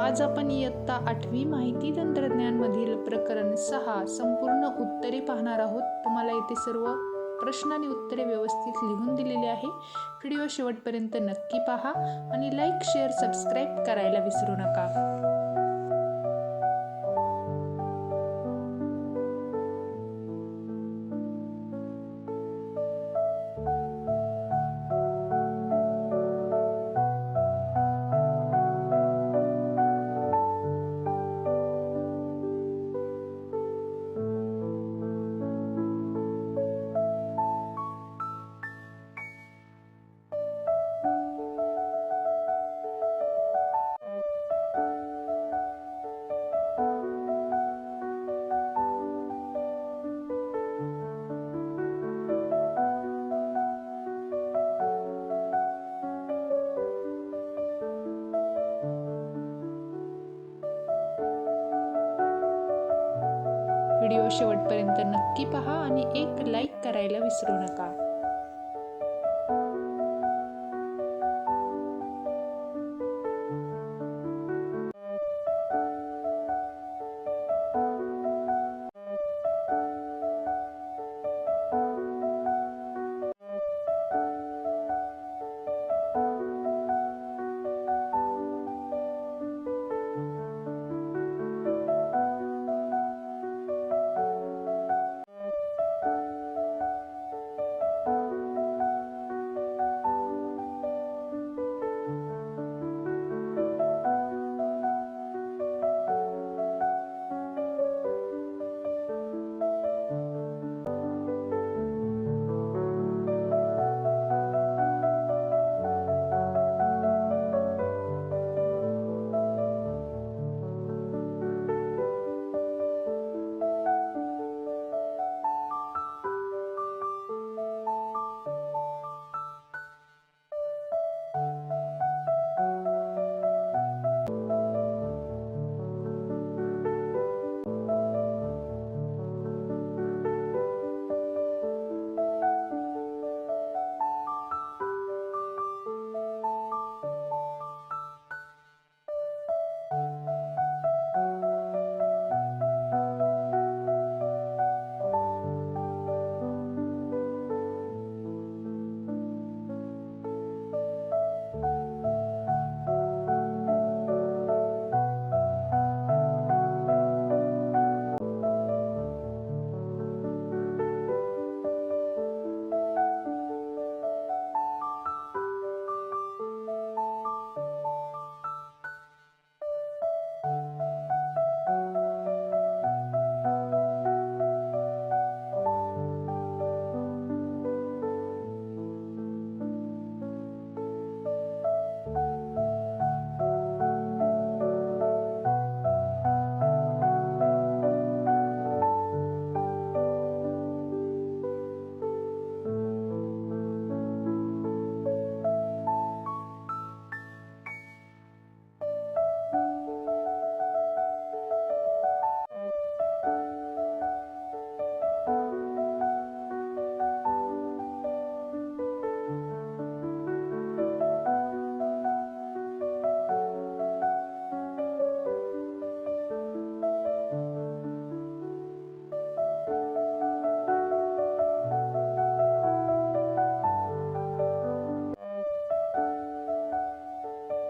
आज आपण इयत्ता आठवी माहिती तंत्रज्ञानमधील प्रकरण सहा संपूर्ण उत्तरे पाहणार आहोत. तुम्हाला येथे सर्व प्रश्न आणि उत्तरे व्यवस्थित लिहून दिलेली आहे. व्हिडिओ शेवटपर्यंत नक्की पहा आणि लाईक शेअर सबस्क्राईब करायला विसरू नका. व्हिडिओ शेवटपर्यंत नक्की पहा आणि एक लाईक करायला विसरू नका.